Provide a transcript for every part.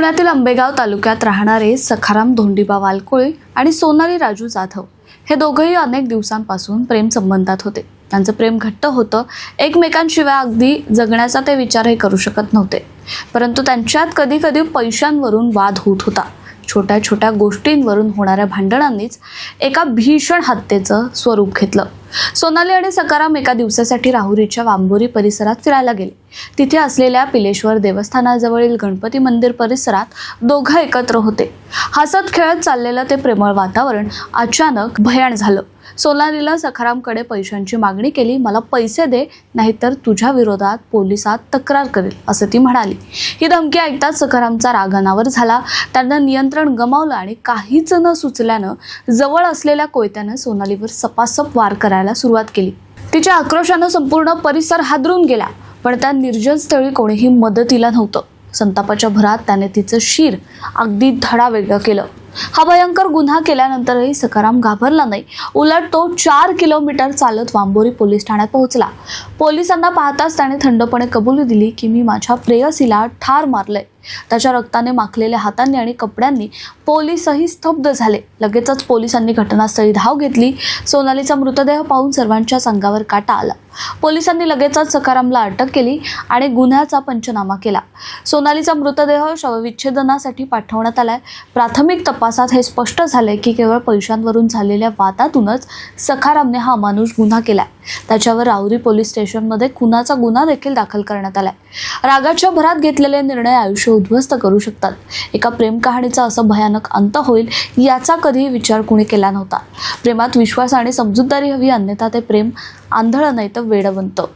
पुण्यातील आंबेगाव तालुक्यात राहणारे सखाराम धोंडीबा वालकोळी आणि सोनाली राजू जाधव हे दोघंही अनेक दिवसांपासून प्रेम संबंधात होते. त्यांचं प्रेम घट्ट होतं. एकमेकांशिवाय अगदी जगण्याचा ते विचारही करू शकत नव्हते. परंतु त्यांच्यात कधी कधी पैशांवरून वाद होत होता. छोट्या छोट्या गोष्टींवरून होणाऱ्या भांडणांनीच एका भीषण हत्येचं स्वरूप घेतलं. सोनाली आणि सकाराम एका दिवसासाठी राहुरीच्या वांबोरी परिसरात फिरायला गेले. तिथे असलेल्या पिलेश्वर देवस्थानाजवळील गणपती मंदिर परिसरात दोघं एकत्र होते. हसत खेळत चाललेलं ते प्रेमळ वातावरण अचानक भयाण झालं. सोनालीला सखारामकडे पैशांची मागणी केली मला पैसे दे नाहीतर तुझ्या विरोधात पोलिसात तक्रार करेल असं ती म्हणाली. ही धमकी ऐकताच सखारामचा रागानावर झाला. त्यानं नियंत्रण गमावलं आणि काहीच न सुचल्यानं जवळ असलेल्या कोयत्यानं सोनालीवर सपासप वार करायला सुरुवात केली. तिच्या आक्रोशानं संपूर्ण परिसर हादरून गेला पण त्या निर्जन स्थळी कोणीही मदतीला नव्हतं. संतापाच्या भरात त्याने तिचं शिर अगदी धडा वेगळं केलं. हा भयंकर गुन्हा केल्यानंतरही सकाराम घाबरला नाही. उलट तो चार किलोमीटर चालत वांबोरी पोलीस ठाण्यात पोहोचला. पोलिसांना पाहताच त्याने थंडपणे कबुली दिली की मी माझ्या प्रेयसीला ठार मारलंय. त्याच्या रक्ताने माखलेल्या हातांनी आणि कपड्यांनी पोलीसही स्तब्ध झाले. लगेचच पोलिसांनी घटनास्थळी धाव घेतली. सोनालीचा मृतदेह पाहून सर्वांच्याच अंगावर काटा आला. पोलिसांनी लगेचच सकारामला अटक केली आणि गुन्ह्याचा पंचनामा केला. सोनालीचा मृतदेह शवविच्छेदनासाठी पाठवण्यात आलाय. प्राथमिक तपासात हे स्पष्ट झाले की केवळ पैशांवरून झालेल्या वादातूनच सखारामने हा अमानुष गुन्हा केलाय. त्याच्यावर राहुरी पोलीस स्टेशनमध्ये खुनाचा गुन्हा देखील दाखल करण्यात आलाय. रागाच्या भरात घेतलेले निर्णय आयुष्य उद्ध्वस्त करू शकतात. एका प्रेम कहाणीचा असं भयानक अंत होईल याचा कधीही विचार कुणी केला नव्हता. प्रेमात विश्वास आणि समजूतदारी हवी अन्यथा ते प्रेम आंधळं नाही तर वेडं बनतं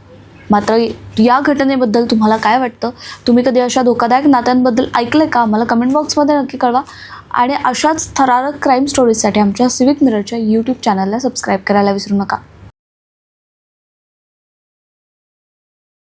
मात्र या घटनेबद्दल तुम्हाला काय वाटतं? तुम्ही कधी अशा धोकादायक नात्यांबद्दल ऐकलंय का? मला कमेंट बॉक्समध्ये नक्की कळवा. आणि अशाच थरारक क्राईम स्टोरीजसाठी आमच्या सिविक मिररच्या यूट्यूब चॅनलला सबस्क्राईब करायला विसरू नका.